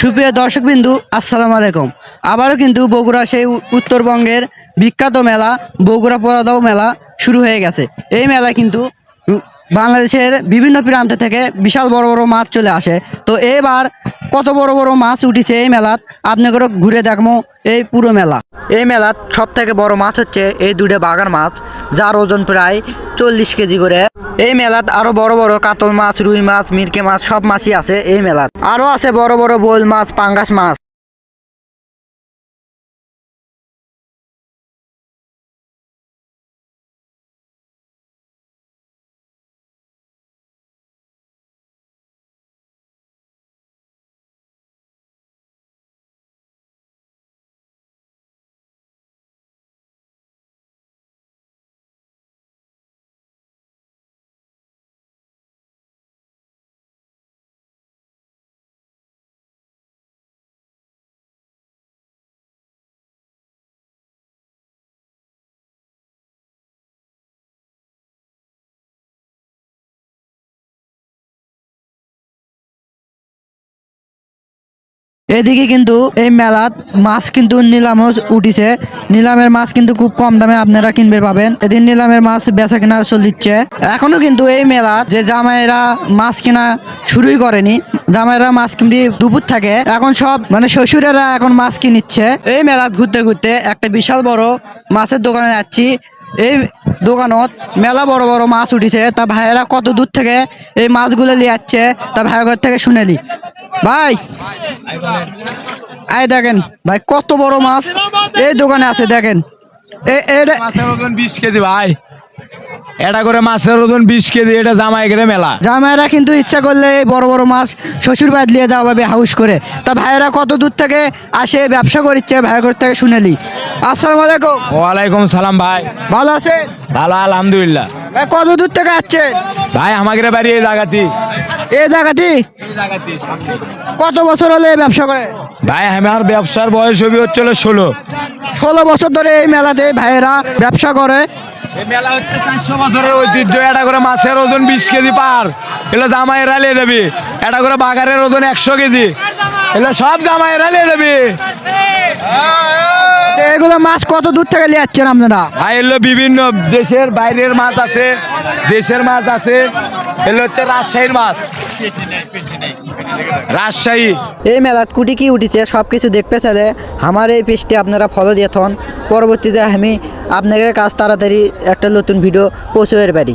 সুপ্রিয় দর্শকবিন্দু, আসসালামু আলাইকুম। আবারও কিন্তু বগুড়া সেই উত্তরবঙ্গের বিখ্যাত মেলা, বগুড়া পরাদাও মেলা শুরু হয়ে গেছে। এই মেলা কিন্তু বাংলাদেশের বিভিন্ন প্রান্ত থেকে বিশাল বড় বড় মাছ চলে আসে। তো এবার কত বড় বড় মাছ উঠেছে এই মেলাত? আপনাদের ঘুরে দেখব এই পুরো মেলা। এই মেলাত সব থেকে বড় মাছ হচ্ছে এই দুটো বাগান মাছ, যার ওজন প্রায় চল্লিশ কেজি করে। এই মেলাত আরও বড় বড় কাতল মাছ, রুই মাছ, মিরকে মাছ সব মাছই আছে এই মেলাত। আরও আছে বড় বড় বোল মাছ, পাঙ্গাস মাছ। এদিকে কিন্তু এই মেলাত মাছ কিন্তু নিলামও উঠিছে। নিলামের মাছ কিন্তু খুব কম দামে আপনারা কিনবে পাবেন। এদিন নিলামের মাছ বেচা কেনা চলিচ্ছে এখনও কিন্তু এই মেলাত যে জামাইরা মাছ কেনা শুরুই করেনি, জামাইরা মাছ কিনবি দুপুর থাকে। এখন সব মানে শ্বশুরেরা এখন মাছ কিনিচ্ছে। এই মেলাত ঘুরতে ঘুরতে একটা বিশাল বড় মাছের দোকানে যাচ্ছি। এই দোকানত মেলা বড় বড় মাছ উঠিছে। তা ভাইয়েরা কত দূর থেকে এই মাছগুলো নিয়ে যাচ্ছে তা ভাইয়ের ঘর থেকে শুনেলি ভাই এই দেখেন ভাই কত বড় মাছ। এই দোকানে আছে দেখেন। মাছের ওজন বিশ কেজি ভাই। এটা করে মাছের ওজন বিশ কেজি এটা জামাই করে মেলা। জামাইরা কিন্তু ইচ্ছা করলে এই বড় বড় মাছ শ্বশুর বাড়ি নিয়ে যাওয়া যাবে হাউস করে। তা ভাইয়েরা কত দূর থেকে আসে ব্যবসা করিচ্ছে ভাইয়ের থেকে শুনেলি আসসালামু আলাইকুম। ওয়ালাইকুম সালাম ভাই। ভালো আছেন? ভালো আলহামদুলিল্লাহ। ভাই কত দূর থেকে আসছেন? ভাই আমাদের বাড়ি এই জায়গাতে এই জায়গাটি? কত বছর হলে এই ব্যবসা করে? ভাই আমার ব্যবসার বয়স হবি হচ্ছিল ষোলো। ষোলো বছর ধরে এই মেলাতে ভাইয়েরা ব্যবসা করে। এই মেলা হচ্ছে চারশো বছরের ঐতিহ্য। এটা করে মাছের ওজন বিশ কেজি পার। এগুলো জামাই রালিয়ে দেবি। এটা করে বাগারের ওজন একশো কেজি। এগুলো সব জামাই দেবি। এগুলো মাছ কত দূর থেকে নিয়ে যাচ্ছেন আপনারা? ভাই এগুলো বিভিন্ন দেশের বাইরের মাছ আছে দেশের মাছ আছে। এগুলো হচ্ছে রাজশাহীর মাছ। রাজশাহী। এই মেলাত কুটি কি উঠেছে সব কিছু দেখতে চাইলে আমার এই পেজটি আপনারা ফলো দিয়ে থন পরবর্তীতে আমি আপনাদের কাছ তাড়াতাড়ি একটা নতুন ভিডিও পৌঁছে পারি